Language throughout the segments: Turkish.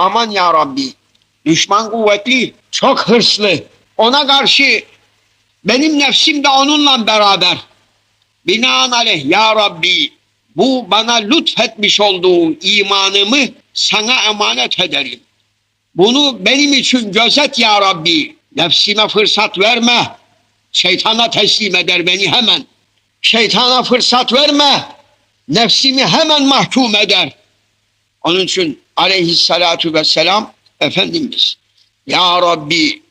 Aman ya Rabbi. Düşman kuvvetli, çok hırslı. Ona karşı benim nefsim de onunla beraber. Binaenaleyh ya Rabbi bu bana lütfetmiş olduğun imanımı sana emanet ederim. Bunu benim için gözet ya Rabbi. Nefsime fırsat verme. Şeytana teslim eder beni hemen. Şeytana fırsat verme. Nefsimi hemen mahkum eder. Onun için aleyhissalatu vesselam Efendimiz Ya Rabbi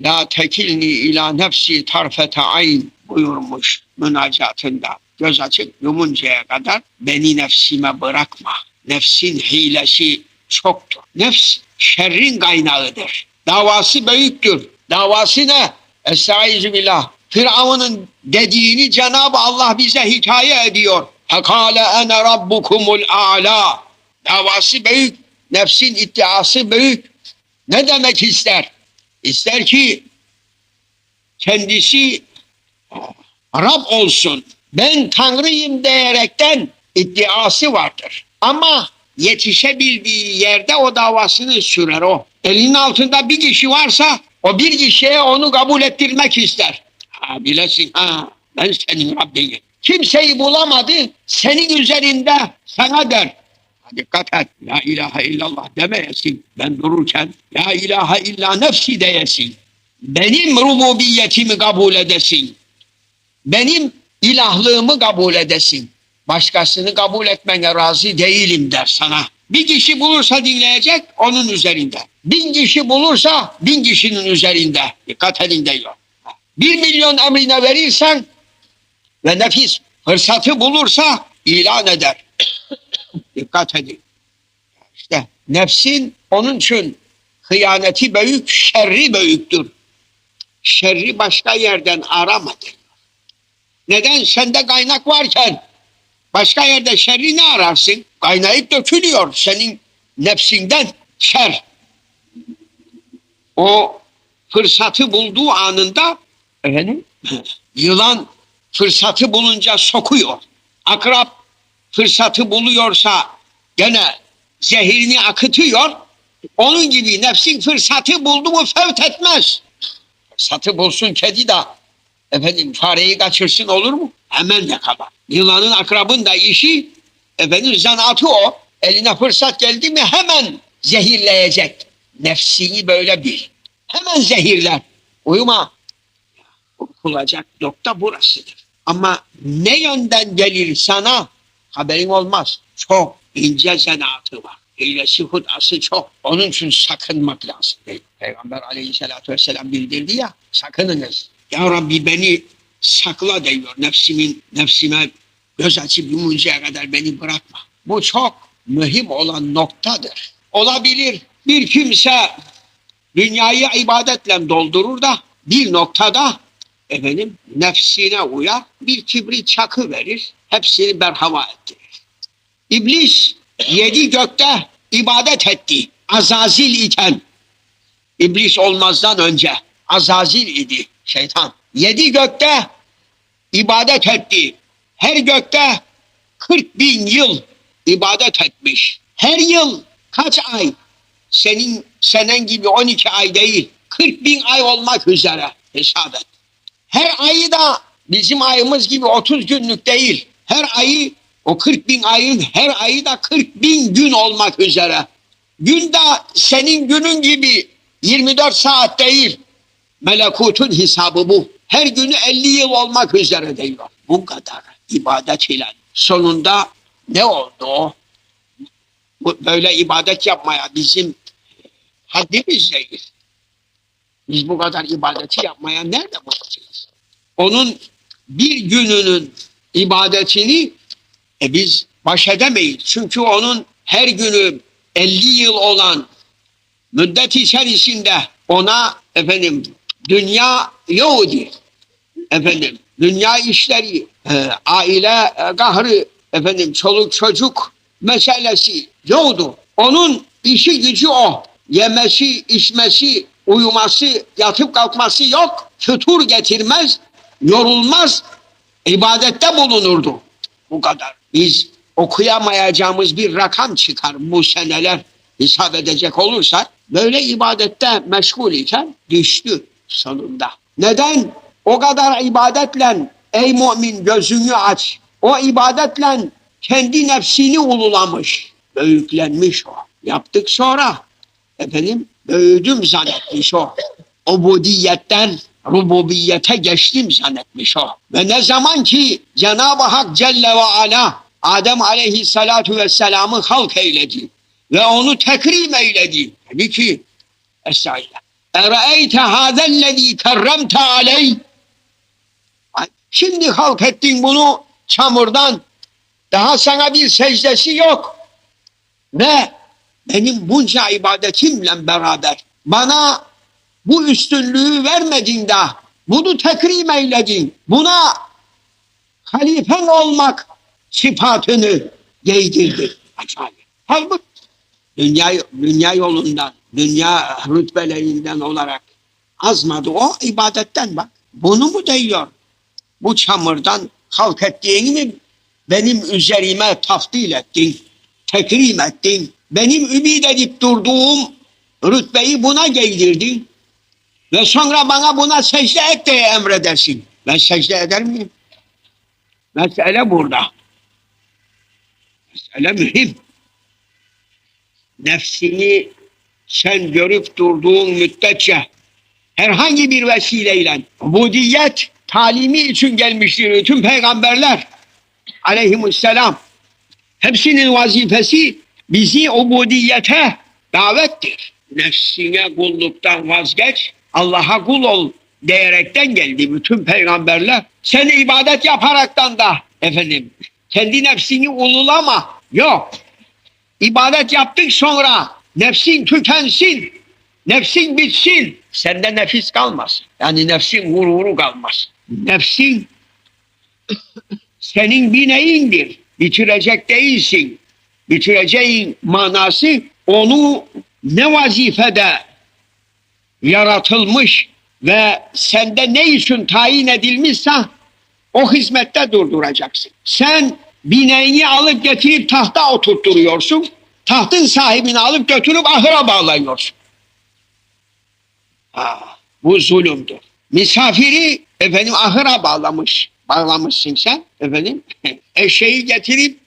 La tekilni ila nefsi tarfete ayn buyurmuş münacatında. Göz açıp yumuncaya kadar beni nefsime bırakma. Nefsin hilesi çoktur. Nefs şerrin kaynağıdır. Davası büyüktür. Davası ne? Estaizu billah. Firavun'un dediğini Cenab-ı Allah bize hikaye ediyor. Fekale ene rabbukumul a'la. Davası büyük. Nefsin iddiası büyük. Ne demek ister? İster ki kendisi Rab olsun. Ben Tanrıyım diyerekten iddiası vardır. Ama yetişebildiği yerde o davasını sürer o. Elinin altında bir kişi varsa o bir kişiye onu kabul ettirmek ister. Ha bilesin ha ben senin Rabbinim. Kimseyi bulamadı senin üzerinde sana der. Ha, Dikkat et. La ilahe illallah demeyesin. Ben dururken La ilahe illa nefsi diyesin. Benim rububiyetimi kabul edesin. Benim ilahlığımı kabul edesin. Başkasını kabul etmene razı değilim der sana. Bir kişi bulursa dinleyecek onun üzerinde. Bin kişi bulursa bin kişinin üzerinde. Dikkat edin diyor. Bir milyon emrine verirsen ve nefis fırsatı bulursa ilan eder. Dikkat edin. İşte nefsin onun için hıyaneti büyük, şerri büyüktür. Şerri başka yerden aramadı. Neden? Sende kaynak varken başka yerde şerri ne ararsın? Kaynayıp dökülüyor senin nefsinden şer. O fırsatı bulduğu anında efendim, yılan fırsatı bulunca sokuyor. Akrap fırsatı buluyorsa gene zehirini akıtıyor. Onun gibi nefsin fırsatı buldu mu fevt etmez. Fırsatı bulsun kedi de efendim fareyi kaçırsın olur mu? Hemen yakalar. Yılanın akrabın da işi efendim zanaatı o. Eline fırsat geldi mi hemen zehirleyecek. Nefsini böyle bil. Hemen zehirler. Uyuma. Kurtulacak nokta burasıdır. Ama ne yönden gelir sana haberin olmaz. Çok ince zanaatı var. Hilesi hudası çok. Onun için sakınmak lazım. Peygamber aleyhissalatü vesselam bildirdi ya sakınınız. Ya Rabbi beni sakla diyor nefsimin nefsime göz açıp yumuncaya kadar beni bırakma. Bu çok mühim olan noktadır. Olabilir bir kimse dünyayı ibadetle doldurur da bir noktada efendim nefsine uyar bir kibrit çakı verir hepsini berhava ettirir. İblis yedi gökte ibadet etti. Azazil iken İblis olmazdan önce Azazil idi şeytan. Yedi gökte ibadet etti. Her gökte 40 bin yıl ibadet etmiş. Her yıl kaç ay? Senin senen gibi 12 ay değil. 40 bin ay olmak üzere hesap et. Her ayı da bizim ayımız gibi 30 günlük değil. Her ayı o 40 bin ayın her ayı da 40 bin gün olmak üzere. Gün de senin günün gibi 24 saat değil. Melekutun hesabı bu. Her günü 50 yıl olmak üzere diyor. Bu kadar ibadet ile. Sonunda ne oldu o? Böyle ibadet yapmaya bizim haddimiz değil. Biz bu kadar ibadeti yapmaya nerede bulacağız? Onun bir gününün ibadetini e biz baş edemeyiz. Çünkü onun her günü 50 yıl olan müddet içerisinde ona efendim dünya Yahudi efendim dünya işleri e, aile e, kahrı efendim çoluk çocuk meselesi yoktu. Onun işi gücü o. Yemesi, içmesi, uyuması, yatıp kalkması yok. Fütur getirmez, yorulmaz, ibadette bulunurdu. Bu kadar. Biz okuyamayacağımız bir rakam çıkar bu seneler. hesap edecek olursak böyle ibadette meşgul iken düştü sonunda. Neden? O kadar ibadetle ey mümin gözünü aç. O ibadetle kendi nefsini ululamış. Büyüklenmiş o. Yaptık sonra efendim büyüdüm zannetmiş o. Ubudiyetten rububiyete geçtim zannetmiş o. Ve ne zaman ki Cenab-ı Hak Celle ve Ala Adem aleyhissalatu vesselam'ı halk eyledi ve onu tekrim eyledi. Dedi ki Estağfirullah. Ere'eyte hâzellezî kerremte aleyh Şimdi halk ettin bunu çamurdan. Daha sana bir secdesi yok. Ve benim bunca ibadetimle beraber bana bu üstünlüğü vermedin de bunu tekrim eyledin. Buna halifen olmak sıfatını giydirdin. Acayip. Halbuki dünya, dünya yolundan, dünya rütbelerinden olarak azmadı. O ibadetten bak. Bunu mu diyor? Bu çamurdan halk ettiğini benim üzerime taftil ettin, tekrim ettin. Benim ümit edip durduğum rütbeyi buna giydirdin. Ve sonra bana buna secde et diye emredersin. Ben secde eder miyim? Mesele burada. Mesele mühim. Nefsini sen görüp durduğun müddetçe herhangi bir vesileyle ubudiyet talimi için gelmiştir bütün peygamberler aleyhisselam. Hepsinin vazifesi bizi ubudiyete davettir. Nefsine kulluktan vazgeç, Allah'a kul ol diyerekten geldi bütün peygamberler. Sen ibadet yaparaktan da efendim kendi nefsini ululama. Yok. İbadet yaptık sonra nefsin tükensin. Nefsin bitsin. Sende nefis kalmasın. Yani nefsin gururu kalmaz. Nefsin senin bir neyindir. Bitirecek değilsin. Bitireceğin manası onu ne vazifede yaratılmış ve sende ne için tayin edilmişse o hizmette durduracaksın. Sen bineğini alıp getirip tahta oturtturuyorsun. Tahtın sahibini alıp götürüp ahıra bağlıyorsun. Ha, bu zulümdür. Misafiri efendim ahıra bağlamış. Bağlamışsın sen efendim. Eşeği getirip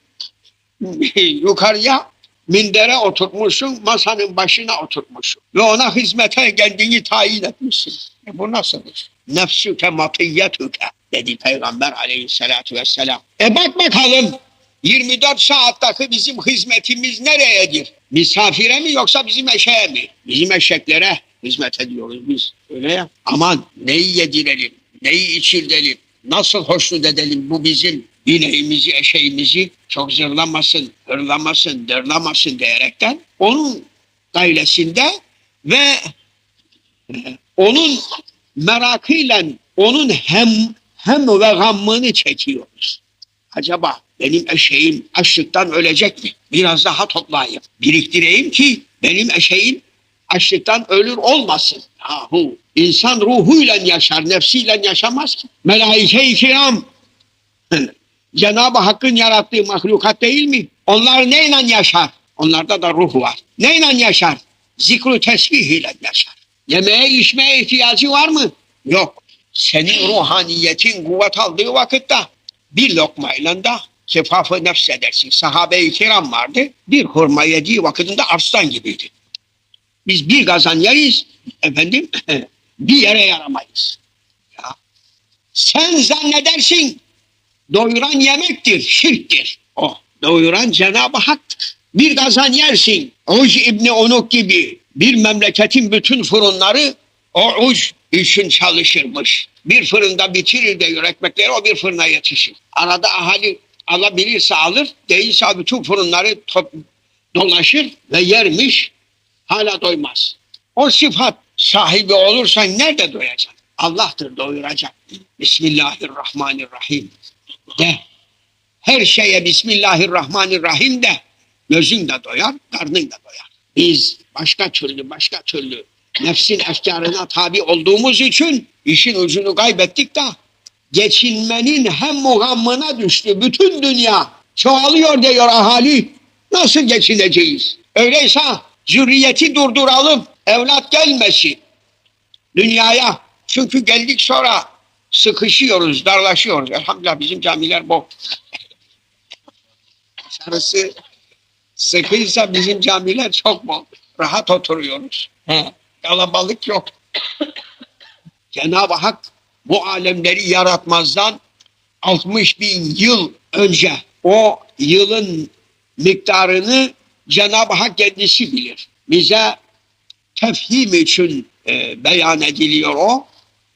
yukarıya mindere oturtmuşsun, masanın başına oturtmuşsun. Ve ona hizmete kendini tayin etmişsin. E bu nasıl iş? Nefsüke matiyyetüke dedi Peygamber aleyhissalatü vesselam. E bak bakalım 24 saattaki bizim hizmetimiz nereyedir? Misafire mi yoksa bizim eşeğe mi? Bizim eşeklere hizmet ediyoruz biz. Öyle ya. Aman neyi yedirelim, neyi içirdelim, nasıl hoşnut edelim bu bizim bineğimizi, eşeğimizi çok zırlamasın, hırlamasın, dırlamasın diyerekten onun gaylesinde ve onun merakıyla onun hem hem ve gammını çekiyoruz. Acaba benim eşeğim açlıktan ölecek mi? Biraz daha toplayayım, biriktireyim ki benim eşeğim açlıktan ölür olmasın. Yahu insan ruhuyla yaşar, nefsiyle yaşamaz ki. Melaike-i kiram Cenab-ı Hakk'ın yarattığı mahlukat değil mi? Onlar neyle yaşar? Onlarda da ruh var. Neyle yaşar? Zikru tesbih ile yaşar. Yemeğe içmeye ihtiyacı var mı? Yok. Senin ruhaniyetin kuvvet aldığı vakitte bir lokmayla da kefafı nefs edersin. Sahabe-i kiram vardı. Bir hurma yediği vakitinde arslan gibiydi. Biz bir kazan yeriz, efendim bir yere yaramayız. Ya. Sen zannedersin doyuran yemektir, şirktir. O doyuran Cenab-ı Hak'tır. Bir kazan yersin. Uc İbni Onuk gibi bir memleketin bütün fırınları o uc için çalışırmış. Bir fırında bitirir de ekmekleri o bir fırına yetişir. Arada ahali alabilirse alır, değilse bütün fırınları top, dolaşır ve yermiş, hala doymaz. O sıfat sahibi olursan nerede doyacaksın? Allah'tır doyuracak. Bismillahirrahmanirrahim de. Her şeye Bismillahirrahmanirrahim de. Gözün de doyar, karnın da doyar. Biz başka türlü başka türlü nefsin efkarına tabi olduğumuz için işin ucunu kaybettik de geçinmenin hem mugammına düştü. Bütün dünya çoğalıyor diyor ahali. Nasıl geçineceğiz? Öyleyse Zürriyeti durduralım. Evlat gelmesin. Dünyaya. Çünkü geldik sonra sıkışıyoruz, darlaşıyoruz. Elhamdülillah bizim camiler bol. Dışarısı sıkıysa bizim camiler çok bol. Rahat oturuyoruz. He. Kalabalık yok. Cenab-ı Hak bu alemleri yaratmazdan 60 bin yıl önce o yılın miktarını Cenab-ı Hak kendisi bilir. Bize tefhim için e, beyan ediliyor o.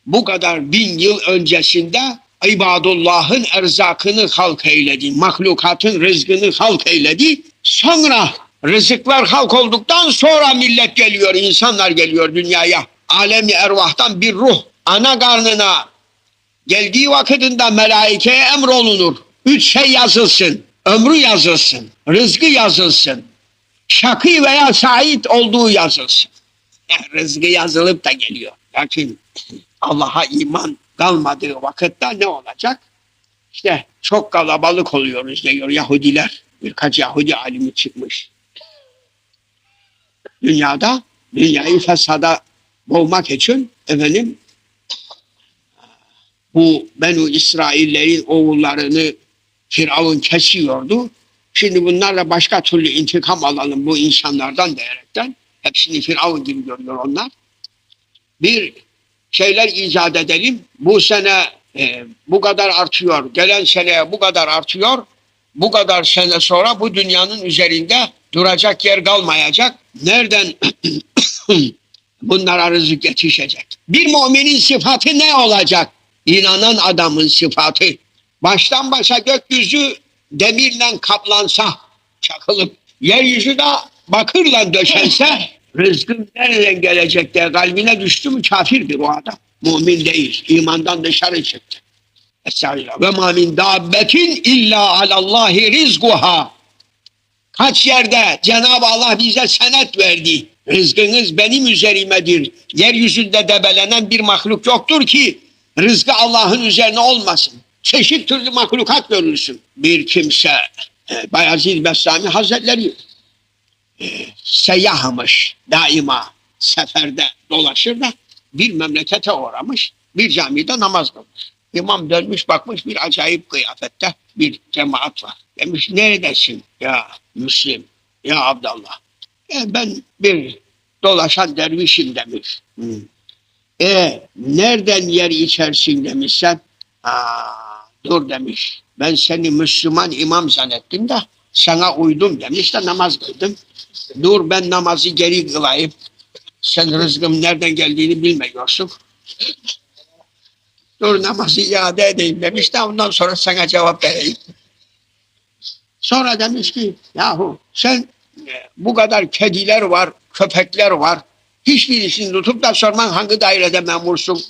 Bu kadar bin yıl öncesinde ibadullahın erzakını halk eyledi. Mahlukatın rızkını halk eyledi. Sonra rızıklar halk olduktan sonra millet geliyor, insanlar geliyor dünyaya. Alemi ervahtan bir ruh ana karnına geldiği vakitinde melaikeye emrolunur. Üç şey yazılsın. Ömrü yazılsın. Rızkı yazılsın. Şakı veya sait olduğu yazılsın. Yani rızkı yazılıp da geliyor. Lakin Allah'a iman kalmadığı vakitte ne olacak? İşte çok kalabalık oluyoruz diyor Yahudiler. Birkaç Yahudi alimi çıkmış. Dünyada dünyayı fesada boğmak için efendim bu Benu İsraillerin oğullarını Firavun kesiyordu. Şimdi bunlarla başka türlü intikam alalım bu insanlardan diyerekten. Hepsini Firavun gibi görüyor onlar. Bir şeyler icat edelim. Bu sene e, bu kadar artıyor. Gelen seneye bu kadar artıyor. Bu kadar sene sonra bu dünyanın üzerinde duracak yer kalmayacak. Nereden bunlara rızık yetişecek? Bir müminin sıfatı ne olacak? İnanan adamın sıfatı. Baştan başa gökyüzü demirle kaplansa, çakılıp yeryüzü de bakırla döşense rızkın nereden gelecek diye kalbine düştü mü kafirdir o adam. Mümin değil. imandan dışarı çıktı. Estağfirullah. Ve ma min dabbetin illa alallahi rizguha. Kaç yerde Cenab-ı Allah bize senet verdi. Rızkınız benim üzerimedir. Yeryüzünde debelenen bir mahluk yoktur ki rızkı Allah'ın üzerine olmasın. Çeşit türlü mahlukat görürsün. Bir kimse e, Bayezid Bestami Hazretleri seyyahmış daima seferde dolaşır da bir memlekete uğramış bir camide namaz kılmış. İmam dönmüş bakmış bir acayip kıyafette bir cemaat var. Demiş neredesin ya Müslim ya Abdallah. E, ben bir dolaşan dervişim demiş. Hı. E nereden yer içersin demişsen. Aa, dur demiş. Ben seni Müslüman imam zannettim de sana uydum demiş de namaz kıldım. Dur ben namazı geri kılayım. Sen rızkım nereden geldiğini bilmiyorsun. Dur namazı iade edeyim demiş de ondan sonra sana cevap vereyim. Sonra demiş ki yahu sen e, bu kadar kediler var, köpekler var. Hiçbirisini tutup da sorman hangi dairede memursun?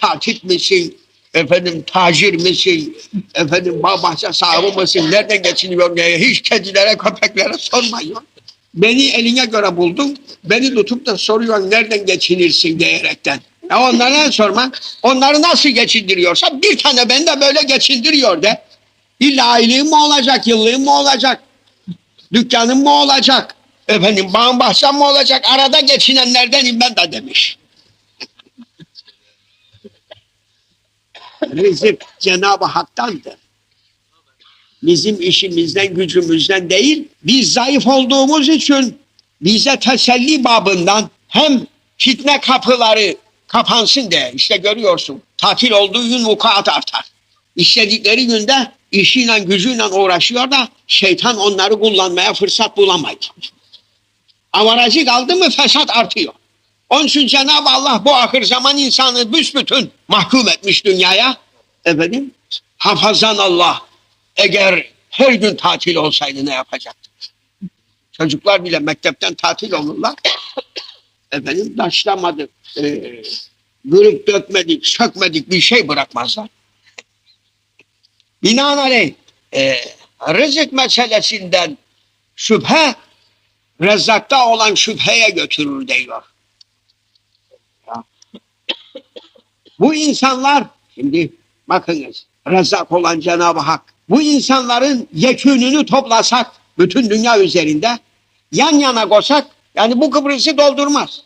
Katip misin? Efendim tacir misin? Efendim bahçe sahibi misin? Nereden geçiniyor diye hiç kedilere köpeklere sormuyor. Beni eline göre buldun. Beni tutup da soruyor nereden geçinirsin diyerekten. Ya onlara sorma. Onları nasıl geçindiriyorsa bir tane ben de böyle geçindiriyor de. İlla aylığım mı olacak, yıllığım mı olacak? Dükkanım mı olacak? Efendim bağım bahçem mi olacak? Arada geçinenlerdenim ben de demiş. Rızık Cenab-ı Hak'tandır. Bizim işimizden, gücümüzden değil, biz zayıf olduğumuz için bize teselli babından hem fitne kapıları kapansın diye işte görüyorsun. Tatil olduğu gün vukuat artar. İstedikleri günde işiyle gücüyle uğraşıyor da şeytan onları kullanmaya fırsat bulamayı. Avaracı kaldı mı fesat artıyor. Onun için Cenab-ı Allah bu ahir zaman insanı büsbütün mahkum etmiş dünyaya. Efendim hafazan Allah eğer her gün tatil olsaydı ne yapacaktı? Çocuklar bile mektepten tatil olurlar. Efendim taşlamadık, e, gürüp dökmedik, sökmedik bir şey bırakmazlar. Binaenaleyh e, rızık meselesinden şüphe rezzakta olan şüpheye götürür diyor. Bu insanlar şimdi bakınız rezzak olan Cenab-ı Hak bu insanların yekününü toplasak bütün dünya üzerinde yan yana koysak Yani bu Kıbrıs'ı doldurmaz.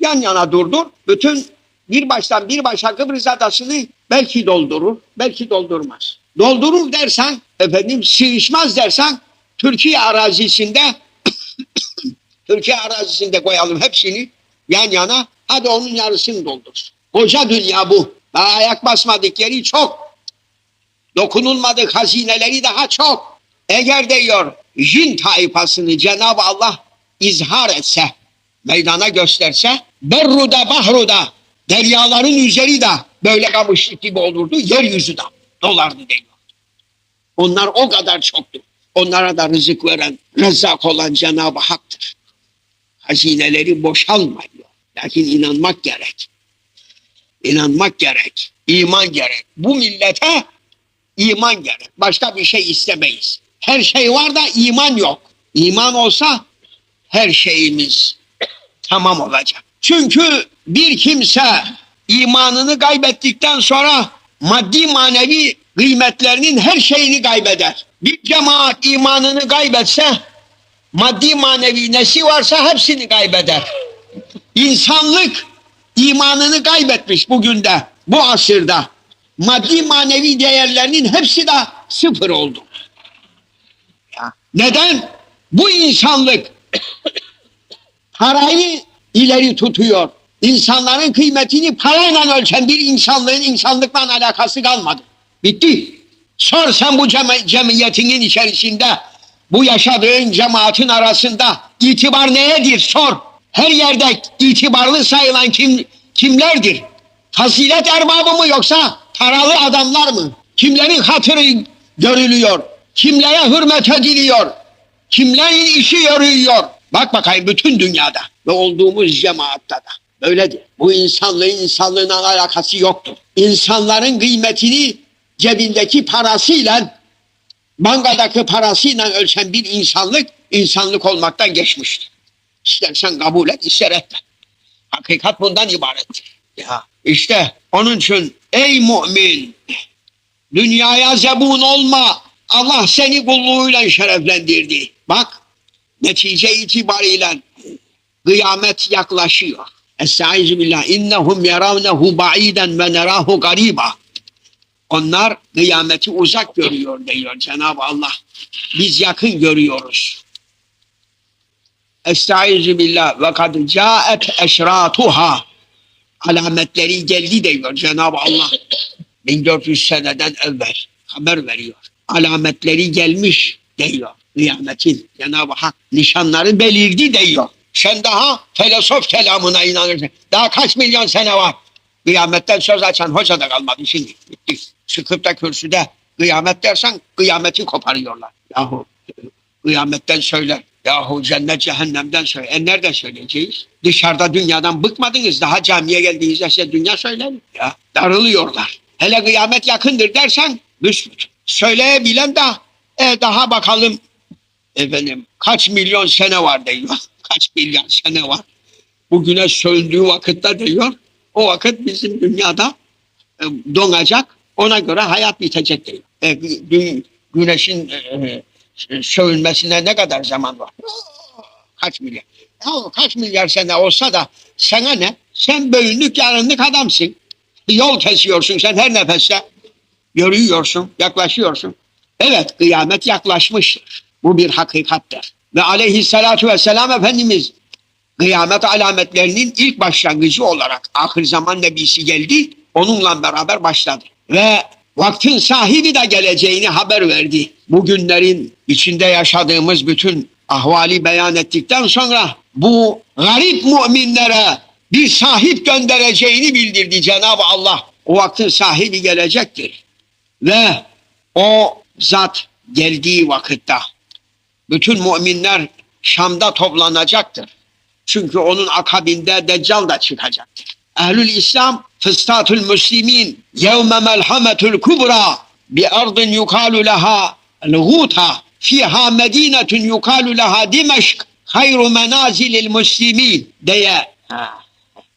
Yan yana durdur. Bütün bir baştan bir başa Kıbrıs adasını belki doldurur, belki doldurmaz. Doldurur dersen, efendim sığışmaz dersen Türkiye arazisinde Türkiye arazisinde koyalım hepsini yan yana. Hadi onun yarısını doldursun. Koca dünya bu. Daha ayak basmadık yeri çok. Dokunulmadık hazineleri daha çok. Eğer diyor jin taifasını Cenab-ı Allah izhar etse, meydana gösterse, berruda bahruda, deryaların üzeri de böyle kamışlık gibi olurdu, yeryüzü de dolardı diyor. Onlar o kadar çoktu. Onlara da rızık veren, rezzak olan Cenab-ı Hak'tır. Hazineleri boşalmıyor. Lakin inanmak gerek. İnanmak gerek. iman gerek. Bu millete iman gerek. Başka bir şey istemeyiz. Her şey var da iman yok. İman olsa her şeyimiz tamam olacak. Çünkü bir kimse imanını kaybettikten sonra maddi manevi kıymetlerinin her şeyini kaybeder. Bir cemaat imanını kaybetse maddi manevi nesi varsa hepsini kaybeder. İnsanlık imanını kaybetmiş bugün de bu asırda. Maddi manevi değerlerinin hepsi de sıfır oldu. Neden? Bu insanlık parayı ileri tutuyor. İnsanların kıymetini parayla ölçen bir insanlığın insanlıkla alakası kalmadı. Bitti. Sor sen bu cemi- cemiyetinin içerisinde bu yaşadığın cemaatin arasında itibar neyedir sor. Her yerde itibarlı sayılan kim kimlerdir? Fazilet erbabı mı yoksa paralı adamlar mı? Kimlerin hatırı görülüyor? Kimlere hürmet ediliyor? Kimlerin işi yürüyor? Bak bakayım bütün dünyada ve olduğumuz cemaatta da böyledir. Bu insanlığın insanlığına alakası yoktur. İnsanların kıymetini cebindeki parasıyla bankadaki parasıyla ölçen bir insanlık insanlık olmaktan geçmiştir. İstersen kabul et, ister etme. Hakikat bundan ibarettir. Ya işte onun için ey mümin dünyaya zebun olma. Allah seni kulluğuyla şereflendirdi. Bak netice itibariyle kıyamet yaklaşıyor. Estaizu billah innehum yaravnehu ba'iden ve nerahu gariba. Onlar kıyameti uzak görüyor diyor Cenab-ı Allah. Biz yakın görüyoruz. Estaizu billah ve kad caet eşratuha. Alametleri geldi diyor Cenab-ı Allah. 1400 seneden evvel haber veriyor. Alametleri gelmiş diyor kıyametin. Cenab-ı Hak nişanları belirdi diyor. Sen daha filosof kelamına inanırsın. Daha kaç milyon sene var. Kıyametten söz açan hoca da kalmadı şimdi. Bitti. Çıkıp da kürsüde kıyamet dersen kıyameti koparıyorlar. Yahu kıyametten söyler. Yahu cennet cehennemden söyle. E nereden söyleyeceğiz? Dışarıda dünyadan bıkmadınız. Daha camiye geldiğinizde size dünya söyler. Ya darılıyorlar. Hele kıyamet yakındır dersen büsbütün. Söyleyebilen de e, daha bakalım efendim kaç milyon sene var diyor. Kaç milyon sene var. Bu güneş söndüğü vakitte diyor. O vakit bizim dünyada e, donacak. Ona göre hayat bitecek diyor. E, gü- güneşin e, e, sövülmesine ne kadar zaman var? Kaç milyar? Ya kaç milyar sene olsa da sana ne? Sen bölünlük yarınlık adamsın. Yol kesiyorsun sen her nefeste. Yürüyorsun, yaklaşıyorsun. Evet kıyamet yaklaşmıştır. Bu bir hakikattir. Ve aleyhissalatu vesselam Efendimiz kıyamet alametlerinin ilk başlangıcı olarak ahir zaman nebisi geldi. Onunla beraber başladı. Ve vaktin sahibi de geleceğini haber verdi. Bugünlerin içinde yaşadığımız bütün ahvali beyan ettikten sonra bu garip müminlere bir sahip göndereceğini bildirdi Cenab-ı Allah. O vaktin sahibi gelecektir. Ve o zat geldiği vakitte bütün müminler Şam'da toplanacaktır. Çünkü onun akabinde Deccal da çıkacaktır. Ehlül İslam fıstatul müslimin yevme melhametul kubra bi ardın yukalu leha el-guta fiha medinetun yukalu leha Dimeşk hayru menazilil muslimin diye. Ha,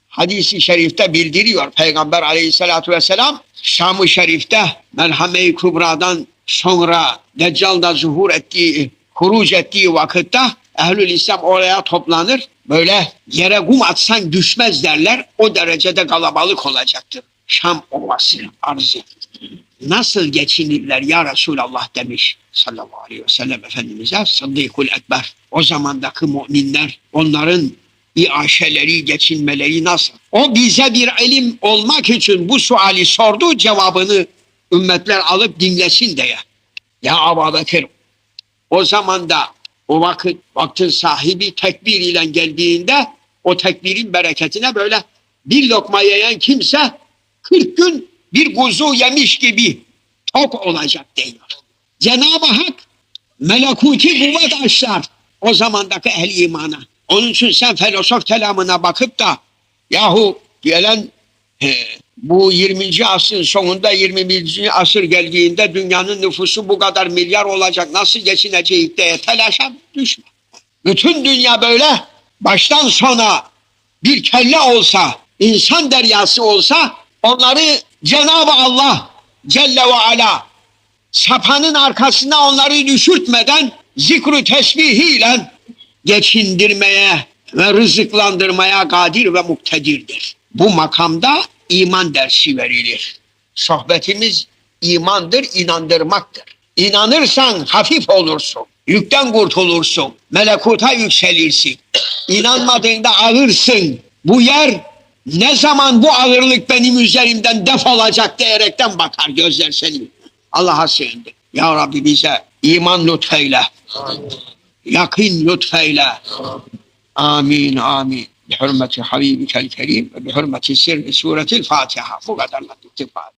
hadisi şerifte bildiriyor. Peygamber aleyhissalatu vesselam Şam-ı Şerif'te Melhame-i Kubra'dan sonra Deccal'da zuhur ettiği, huruc ettiği vakitte Ehlül İslam oraya toplanır. Böyle yere kum atsan düşmez derler. O derecede kalabalık olacaktır. Şam ovası arzı. Nasıl geçinirler ya Resulallah demiş sallallahu aleyhi ve sellem Efendimiz'e Sıddıkul Ekber. O zamandaki müminler onların iaşeleri, geçinmeleri nasıl? O bize bir ilim olmak için bu suali sordu cevabını ümmetler alıp dinlesin diye. Ya Abu Bekir o zaman da o vakit vaktin sahibi tekbir ile geldiğinde o tekbirin bereketine böyle bir lokma yiyen kimse 40 gün bir kuzu yemiş gibi tok olacak diyor. Cenab-ı Hak melekuti kuvvet açlar o zamandaki ehli imana. Onun için sen filosof kelamına bakıp da yahu gelen e, bu 20. asrın sonunda 21. asır geldiğinde dünyanın nüfusu bu kadar milyar olacak nasıl geçineceğiz diye telaşa düşme. Bütün dünya böyle baştan sona bir kelle olsa, insan deryası olsa onları Cenab-ı Allah Celle ve Ala sapanın arkasına onları düşürtmeden zikru tesbihiyle geçindirmeye ve rızıklandırmaya kadir ve muktedirdir. Bu makamda iman dersi verilir. Sohbetimiz imandır, inandırmaktır. İnanırsan hafif olursun. Yükten kurtulursun. Melekuta yükselirsin. İnanmadığında ağırsın. Bu yer ne zaman bu ağırlık benim üzerimden defolacak diyerekten bakar gözler senin. Allah'a sığındık. Ya Rabbi bize iman lütfeyle. Yakın lütfeyle. Amin amin. بحرمة حبيبك الكريم وبحرمة سر سورة الفاتحة فقط الله تتفعل